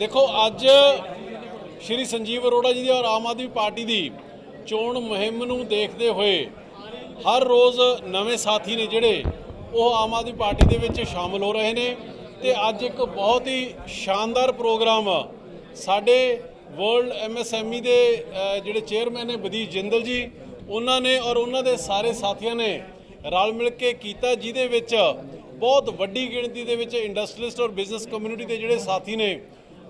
ਦੇਖੋ, ਅੱਜ ਸ਼੍ਰੀ ਸੰਜੀਵ ਅਰੋੜਾ ਜੀ ਦੀ ਔਰ ਆਮ ਆਦਮੀ ਪਾਰਟੀ ਦੀ ਚੋਣ ਮੁਹਿੰਮ ਨੂੰ ਦੇਖਦੇ ਹੋਏ ਹਰ ਰੋਜ਼ ਨਵੇਂ ਸਾਥੀ ਨੇ ਜਿਹੜੇ ਉਹ ਆਮ ਆਦਮੀ ਪਾਰਟੀ ਦੇ ਵਿੱਚ ਸ਼ਾਮਲ ਹੋ ਰਹੇ ਨੇ ਤੇ ਅੱਜ ਇੱਕ ਬਹੁਤ ਹੀ ਸ਼ਾਨਦਾਰ ਪ੍ਰੋਗਰਾਮ ਸਾਡੇ ਵਰਲਡ ਐਮਐਸਐਮਈ ਦੇ ਜਿਹੜੇ ਚੇਅਰਮੈਨ ਨੇ ਬਦੀਸ਼ ਜਿੰਦਲ ਜੀ, ਉਹਨਾਂ ਨੇ ਔਰ ਉਹਨਾਂ ਦੇ ਸਾਰੇ ਸਾਥੀਆਂ ਨੇ ਰਲ ਮਿਲ ਕੇ ਕੀਤਾ, ਜਿਹਦੇ ਵਿੱਚ ਬਹੁਤ ਵੱਡੀ ਗਿਣਤੀ ਦੇ ਵਿੱਚ ਇੰਡਸਟਰੀਅਲਿਸਟ ਔਰ ਬਿਜ਼ਨਸ ਕਮਿਊਨਿਟੀ ਦੇ ਜਿਹੜੇ ਸਾਥੀ ਨੇ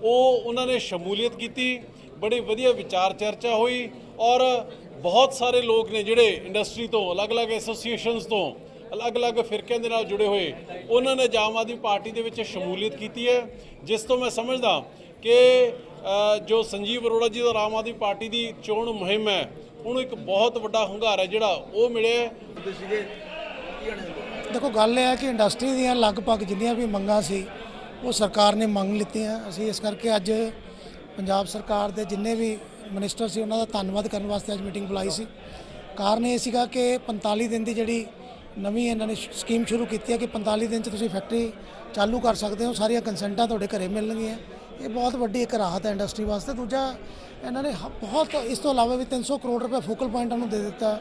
ਉਹ ਉਹਨਾਂ ਨੇ ਸ਼ਮੂਲੀਅਤ ਕੀਤੀ ਬੜੀ ਵਧੀਆ ਵਿਚਾਰ ਚਰਚਾ ਹੋਈ ਔਰ ਬਹੁਤ ਸਾਰੇ ਲੋਕ ਨੇ ਜਿਹੜੇ ਇੰਡਸਟਰੀ ਤੋਂ ਅਲੱਗ-ਅਲੱਗ ਐਸੋਸੀਏਸ਼ਨਸ ਤੋਂ ਅਲੱਗ-ਅਲੱਗ ਫਿਰਕਿਆਂ ਦੇ ਨਾਲ ਜੁੜੇ ਹੋਏ ਉਹਨਾਂ ਨੇ ਆਮ ਆਦਮੀ ਪਾਰਟੀ ਦੇ ਵਿੱਚ ਸ਼ਮੂਲੀਅਤ ਕੀਤੀ ਹੈ ਜਿਸ ਤੋਂ ਮੈਂ ਸਮਝਦਾ ਕਿ ਜੋ ਸੰਜੀਵ ਅਰੋੜਾ ਜੀ ਦਾ ਆਮ ਆਦਮੀ ਪਾਰਟੀ ਦੀ ਚੋਣ ਮੁਹਿੰਮ ਹੈ ਉਹਨੂੰ ਇੱਕ ਬਹੁਤ ਵੱਡਾ ਹੁੰਗਾਰਾ ਜਿਹੜਾ ਉਹ ਮਿਲਿਆ ਦੇਖੋ ਗੱਲ ਇਹ ਹੈ ਕਿ ਇੰਡਸਟਰੀ ਦੀਆਂ ਲਗਭਗ ਜਿੰਨੀਆਂ ਵੀ ਮੰਗਾਂ ਸੀ ਉਹ ਸਰਕਾਰ ਨੇ ਮੰਗ ਲਿੱਤੀਆਂ ਅਸੀਂ ਇਸ ਕਰਕੇ ਅੱਜ ਪੰਜਾਬ ਸਰਕਾਰ ਦੇ ਜਿੰਨੇ ਵੀ ਮਿਨਿਸਟਰ ਸੀ, ਉਹਨਾਂ ਦਾ ਧੰਨਵਾਦ ਕਰਨ ਵਾਸਤੇ ਅੱਜ ਮੀਟਿੰਗ ਬੁਲਾਈ ਸੀ। ਕਾਰਨ ਇਹ ਸੀਗਾ ਕਿ 45 ਦਿਨ ਦੀ ਜਿਹੜੀ ਨਵੀਂ ਇਹਨਾਂ ਨੇ ਸਕੀਮ ਸ਼ੁਰੂ ਕੀਤੀ ਹੈ ਕਿ 45 ਦਿਨ 'ਚ ਤੁਸੀਂ ਫੈਕਟਰੀ ਚਾਲੂ ਕਰ ਸਕਦੇ ਹੋ, ਸਾਰੀਆਂ ਕੰਸੈਂਟਾਂ ਤੁਹਾਡੇ ਘਰੇ ਮਿਲਣਗੀਆਂ। ਇਹ ਬਹੁਤ ਵੱਡੀ ਇੱਕ ਰਾਹਤ ਹੈ ਇੰਡਸਟਰੀ ਵਾਸਤੇ। ਦੂਜਾ, ਇਹਨਾਂ ਨੇ ਬਹੁਤ ਇਸ ਤੋਂ ਇਲਾਵਾ ਵੀ 300 ਕਰੋੜ ਰੁਪਏ ਫੋਕਲ ਪੁਆਇੰਟਾਂ ਨੂੰ ਦੇ ਦਿੱਤਾ।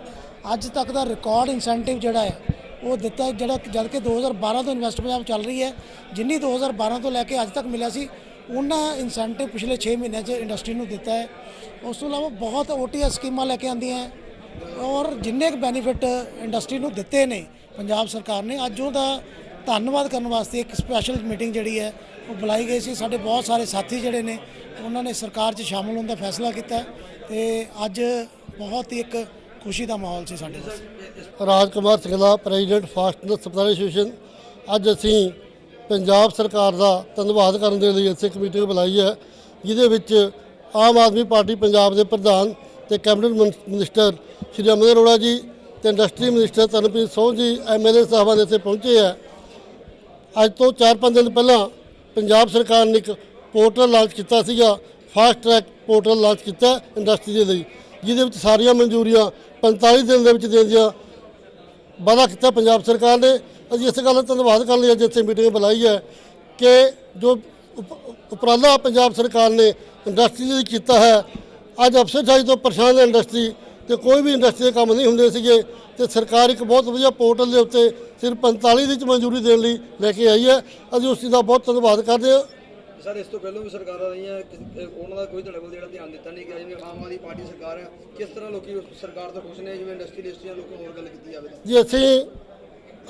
ਅੱਜ ਤੱਕ ਦਾ ਰਿਕਾਰਡ ਇਨਸੈਂਟਿਵ ਜਿਹੜਾ ਹੈ ਉਹ ਦਿੱਤਾ ਹੈ, ਜਿਹੜਾ ਜਦ ਕਿ 2012 ਤੋਂ ਇਨਵੈਸਟ ਪੰਜਾਬ ਚੱਲ ਰਹੀ ਹੈ। ਜਿੰਨੀ 2012 ਤੋਂ ਲੈ ਕੇ ਅੱਜ ਤੱਕ ਮਿਲਿਆ ਸੀ ਉਹਨਾਂ ਇਨਸੈਂਟਿਵ ਪਿਛਲੇ 6 ਮਹੀਨਿਆਂ 'ਚ ਇੰਡਸਟਰੀ ਨੂੰ ਦਿੱਤਾ ਹੈ। ਉਸ ਤੋਂ ਇਲਾਵਾ ਬਹੁਤ ਓਟੀਐਸ ਸਕੀਮਾਂ ਲੈ ਕੇ ਆਂਦੀਆਂ ਔਰ ਜਿੰਨੇ ਕੁ ਬੈਨੀਫਿਟ ਇੰਡਸਟਰੀ ਨੂੰ ਦਿੱਤੇ ਨੇ ਪੰਜਾਬ ਸਰਕਾਰ ਨੇ ਅੱਜ ਉਹਦਾ ਧੰਨਵਾਦ ਕਰਨ ਵਾਸਤੇ ਇੱਕ ਸਪੈਸ਼ਲ ਮੀਟਿੰਗ ਜਿਹੜੀ ਹੈ ਉਹ ਬੁਲਾਈ ਗਈ ਸੀ। ਸਾਡੇ ਬਹੁਤ ਸਾਰੇ ਸਾਥੀ ਜਿਹੜੇ ਨੇ ਉਹਨਾਂ ਨੇ ਸਰਕਾਰ 'ਚ ਸ਼ਾਮਲ ਹੋਣ ਦਾ ਫੈਸਲਾ ਕੀਤਾ ਹੈ ਤੇ ਅੱਜ ਬਹੁਤ ਹੀ ਇੱਕ ਖੁਸ਼ੀ ਦਾ ਮਾਹੌਲ ਸੀ ਸਾਡੇ ਵਾਸਤੇ। Raj Kumar Singhla president fasteners supply association, ਅੱਜ ਅਸੀਂ ਪੰਜਾਬ ਸਰਕਾਰ ਦਾ ਧੰਨਵਾਦ ਕਰਨ ਦੇ ਲਈ ਇੱਥੇ ਇੱਕ ਮੀਟਿੰਗ ਬੁਲਾਈ ਹੈ, ਜਿਹਦੇ ਵਿੱਚ ਆਮ ਆਦਮੀ ਪਾਰਟੀ ਪੰਜਾਬ ਦੇ ਪ੍ਰਧਾਨ ਤੇ ਕੈਬਨਿਟ ਮਨ- ਮਿਨਿਸਟਰ ਸ਼੍ਰੀ ਅਮਰ ਅਰੋੜਾ ਜੀ ਤੇ ਇੰਡਸਟਰੀ ਮਿਨਿਸਟਰ ਤਰਨਪ੍ਰੀਤ ਸੋਹ ਜੀ ਐਮਐਲਏ ਦੇ ਇੱਥੇ ਪਹੁੰਚੇ ਹੈ। ਅੱਜ ਤੋਂ 4-5 ਦਿਨ ਪਹਿਲਾਂ ਪੰਜਾਬ ਸਰਕਾਰ ਨੇ ਇੱਕ ਪੋਰਟਲ ਲਾਂਚ ਕੀਤਾ ਸੀਗਾ, ਫਾਸਟ ਟਰੈਕ ਪੋਰਟਲ ਲਾਂਚ ਕੀਤਾ ਇੰਡਸਟਰੀ ਦੇ ਲਈ, ਜਿਹਦੇ ਵਿੱਚ ਸਾਰੀਆਂ ਮਨਜ਼ੂਰੀਆਂ 45 ਦਿਨ ਦੇ ਵਿੱਚ ਦੇਣ ਦੀਆਂ। ਵਾਅਦਾ ਕੀਤਾ ਪੰਜਾਬ ਸਰਕਾਰ ਨੇ। ਅਸੀਂ ਇਸ ਗੱਲ ਦਾ ਧੰਨਵਾਦ ਕਰਨ ਲਈ ਅੱਜ ਇੱਥੇ ਮੀਟਿੰਗ ਬੁਲਾਈ ਹੈ ਕਿ ਜੋ ਉਪ- ਉਪਰਾਲਾ ਪੰਜਾਬ ਸਰਕਾਰ ਨੇ ਇੰਡਸਟਰੀ ਲਈ ਕੀਤਾ ਹੈ, ਅੱਜ ਅਫਸਰਸ਼ਾਹੀ ਤੋਂ ਪਰੇਸ਼ਾਨ ਹੈ ਇੰਡਸਟਰੀ ਤੇ ਕੋਈ ਵੀ ਇੰਡਸਟਰੀ ਦੇ ਕੰਮ ਨਹੀਂ ਹੁੰਦੇ ਸੀਗੇ ਤੇ ਸਰਕਾਰ ਇੱਕ ਬਹੁਤ ਵਧੀਆ ਪੋਰਟਲ ਦੇ ਉੱਤੇ ਸਿਰਫ 45 ਦੀ ਚ ਮਨਜ਼ੂਰੀ ਦੇਣ ਲਈ ਲੈ ਕੇ ਆਈ ਹੈ। ਅਸੀਂ ਉਸ ਚੀਜ਼ ਦਾ ਬਹੁਤ ਧੰਨਵਾਦ ਕਰਦੇ ਹਾਂ। ਸਰ, ਇਸ ਤੋਂ ਪਹਿਲਾਂ ਵੀ ਸਰਕਾਰਾਂ ਰਹੀਆਂ, ਕਿਸ- ਅਹ ਉਹਨਾਂ ਦਾ ਕੋਈ ਤੁਹਾਡੇ ਵੱਲ ਜਿਹੜਾ ਧਿਆਨ ਦਿੱਤਾ ਨਹੀਂ ਗਿਆ, ਜਿਵੇਂ ਆਮ ਆਦਮੀ ਪਾਰਟੀ ਸਰਕਾਰ ਹੈ ਕਿਸ ਤਰ੍ਹਾਂ ਲੋਕੀ ਉਸ ਸਰਕਾਰ ਤੋਂ ਖੁਸ਼ ਨੇ, ਜਿਵੇਂ ਇੰਡਸਟਰੀਲਿਸਟੀਆਂ ਲੋਕਾਂ ਹੋਰ ਗੱਲ ਕੀਤੀ ਜਾਵੇ ਤਾਂ? ਜੀ, ਅਸੀਂ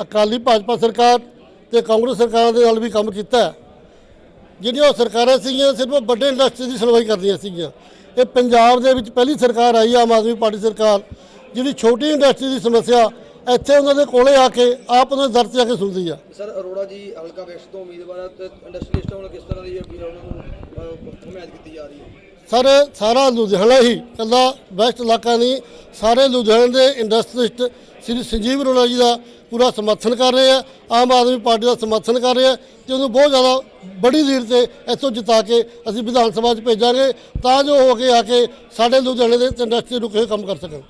ਅਕਾਲੀ ਭਾਜਪਾ ਸਰਕਾਰ ਤੇ ਕਾਂਗਰਸ ਸਰਕਾਰਾਂ ਦੇ ਨਾਲ ਵੀ ਕੰਮ ਕੀਤਾ ਹੈ। ਜਿਹੜੀਆਂ ਉਹ ਸਰਕਾਰਾਂ ਸੀਗੀਆਂ, ਸਿਰਫ ਉਹ ਵੱਡੇ ਇੰਡਸਟਰੀ ਦੀ ਸੁਣਵਾਈ ਕਰਦੀਆਂ ਸੀਗੀਆਂ। ਇਹ ਪੰਜਾਬ ਦੇ ਵਿੱਚ ਪਹਿਲੀ ਸਰਕਾਰ ਆਈ, ਆਮ ਆਦਮੀ ਪਾਰਟੀ ਸਰਕਾਰ, ਜਿਹੜੀ ਛੋਟੀ ਇੰਡਸਟਰੀ ਦੀ ਸਮੱਸਿਆ ਇੱਥੇ ਉਹਨਾਂ ਦੇ ਕੋਲੇ ਆ ਕੇ ਆਪ ਉਹਨਾਂ ਦੇ ਦਰ ਤੇ ਆ ਕੇ ਸੁਣਦੀ ਆ। ਸਰ ਅਰੋੜਾ ਜੀ ਹਲਕਾ ਵੈਸਟ ਤੋਂ ਉਮੀਦਵਾਰ ਹੈ ਤੇ ਇੰਡਸਟਰੀਲਿਸਟਾਂ ਵੱਲੋਂ ਕਿਸ ਤਰ੍ਹਾਂ ਦੀ ਵੀ ਉਹਨਾਂ ਨੂੰ ਹਮਾਇਤ ਕੀਤੀ ਜਾ ਰਹੀ ਹੈ? ਸਰ ਸਾਰਾ ਲੁਧਿਆਣਾ ਹੀ ਕੱਲਾ ਵੈਸਟ ਇਲਾਕਾ ਨਹੀਂ ਸਾਰੇ ਲੁਧਿਆਣੇ ਦੇ ਇੰਡਸਟਰੀਸਟ ਸ੍ਰੀ ਸੰਜੀਵ ਅਰੋੜਾ ਜੀ ਦਾ ਪੂਰਾ ਸਮਰਥਨ ਕਰ ਰਹੇ ਆ ਆਮ ਆਦਮੀ ਪਾਰਟੀ ਦਾ ਸਮਰਥਨ ਕਰ ਰਹੇ ਆ ਤੇ ਉਹਨੂੰ ਬਹੁਤ ਜ਼ਿਆਦਾ ਬੜੀ ਲੀਡ ਤੇ ਇੱਥੋਂ ਜਿਤਾ ਕੇ ਅਸੀਂ ਵਿਧਾਨ ਸਭਾ 'ਚ ਭੇਜਾਂਗੇ ਤਾਂ ਜੋ ਹੋ ਕੇ ਆ ਕੇ ਸਾਡੇ ਲੁਧਿਆਣੇ ਦੇ ਇੰਡਸਟਰੀ ਰੁਕੇ ਕੰਮ ਕਰ ਸਕਣ।